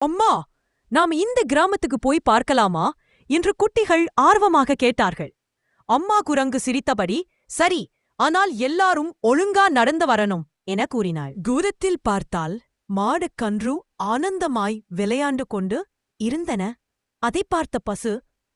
அம்மா நாம் இந்த கிராமத்துக்கு போய் பார்க்கலாமா? என்று குட்டிகள் ஆர்வமாக கேட்டார்கள். அம்மா குரங்கு சிரித்தபடி சரி ஆனால் எல்லாரும் ஒழுங்கா நடந்து வரணும் என கூறினாள். தூரத்தில் பார்த்தால் மாடு கன்று ஆனந்தமாய் விளையாண்டு கொண்டு இருந்தன. அதை பார்த்த பசு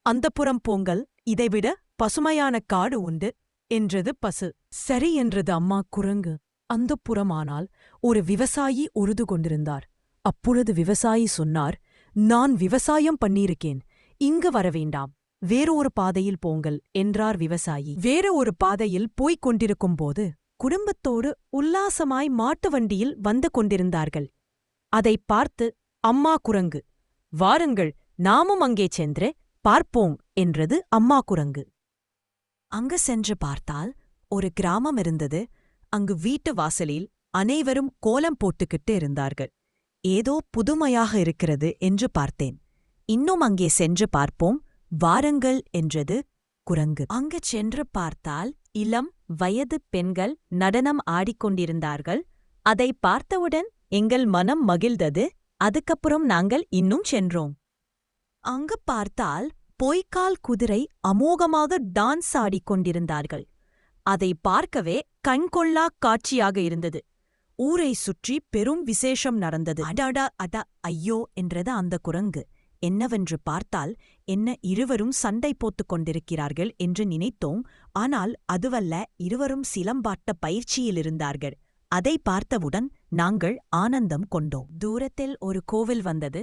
அந்தப்புறம் பொங்கல் இதைவிட பசுமையான காடு உண்டு என்றது பசு. சரி என்றது அம்மா குரங்கு. அந்தப்புறமானால் ஒரு விவசாயி உருது கொண்டிருந்தார். அப்பொழுது விவசாயி சொன்னார் நான் விவசாயம் பண்ணியிருக்கேன். இங்கு வரவேண்டாம் வேறொரு ஒரு பாதையில் போங்கள் என்றார் விவசாயி. வேற ஒரு பாதையில் போய்க் கொண்டிருக்கும்போது குடும்பத்தோடு உல்லாசமாய் மாட்டு வண்டியில் வந்து கொண்டிருந்தார்கள். அதைப் பார்த்து அம்மா குரங்கு வாருங்கள் நாமும் அங்கே சென்று பார்ப்போம் என்றது அம்மா குரங்கு. அங்கு சென்று பார்த்தால் ஒரு கிராமம் இருந்தது. அங்கு வீட்டு வாசலில் அனைவரும் கோலம் போட்டுக்கிட்டு இருந்தார்கள். ஏதோ புதுமையாக இருக்கிறது என்று பார்த்தேன். இன்னும் அங்கே சென்று பார்ப்போம். வாருங்கள் என்றது குரங்கு. அங்கு சென்று பார்த்தால் இளம் வயது பெண்கள் நடனம் ஆடிக்கொண்டிருந்தார்கள். அதை பார்த்தவுடன் எங்கள் மனம் மகிழ்ந்தது. அதுக்கப்புறம் நாங்கள் இன்னும் சென்றோம். அங்கு பார்த்தால் பொய்க்கால் குதிரை அமோகமாக டான்ஸ் ஆடிக்கொண்டிருந்தார்கள். அதை பார்க்கவே கண்கொள்ளா காட்சியாக இருந்தது. ஊரை சுற்றி பெரும் விசேஷம் நடந்தது. அடாடா அத ஐயோ என்றது அந்த குரங்கு. என்னவென்று பார்த்தால் என்ன இருவரும் சண்டை போத்துக் கொண்டிருக்கிறார்கள் என்று நினைத்தோம். ஆனால் அதுவல்ல இருவரும் சிலம்பாட்ட பயிற்சியில் இருந்தார்கள். அதை பார்த்தவுடன் நாங்கள் ஆனந்தம் கொண்டோம். தூரத்தில் ஒரு கோவில் வந்தது.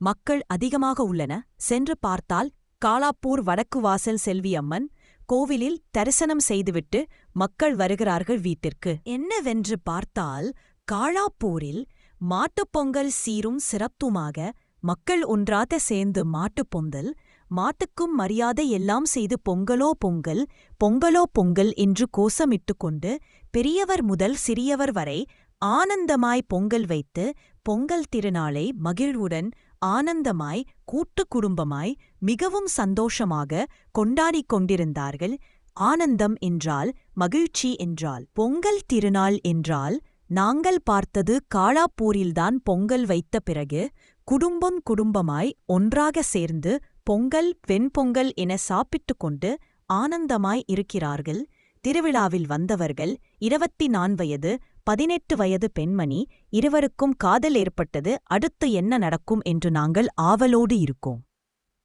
மக்கள் அதிகமாக உள்ளன. சென்று பார்த்தால் காலாப்பூர் வடக்கு வாசல் செல்வியம்மன் கோவிலில் தரிசனம் செய்துவிட்டு மக்கள் வருகிறார்கள் வீட்டிற்கு. என்னவென்று பார்த்தால் காளாப்பூரில் மாட்டுப் பொங்கல் சீரும் சிறப்புமாக மக்கள் ஒன்றாக சேர்ந்து மாட்டுப்பொங்கல் மாட்டுக்கும் மரியாதை எல்லாம் செய்து பொங்கலோ பொங்கல் பொங்கலோ பொங்கல் என்று கோஷமிட்டு கொண்டு பெரியவர் முதல் சிறியவர் வரை ஆனந்தமாய் பொங்கல் வைத்து பொங்கல் திருநாளை மகிழ்வுடன் ஆனந்தமாய் கூட்டு குடும்பமாய் மிகவும் சந்தோஷமாக கொண்டாடிக் கொண்டிருந்தார்கள். ஆனந்தம் என்றால் மகிழ்ச்சி என்றால் பொங்கல் திருநாள் என்றால் நாங்கள் பார்த்தது காளாப்பூரில்தான் பொங்கல் வைத்த பிறகு குடும்பம் குடும்பமாய் ஒன்றாக சேர்ந்து பொங்கல் வெண்பொங்கல் என சாப்பிட்டுக் கொண்டு ஆனந்தமாய் இருக்கிறார்கள். திருவிழாவில் வந்தவர்கள் இருபத்தி நான் வயது பதினெட்டு வயது பெண்மணி இருவருக்கும் காதல் ஏற்பட்டது அடுத்து என்ன நடக்கும் என்று நாங்கள் ஆவலோடு இருக்கோம்.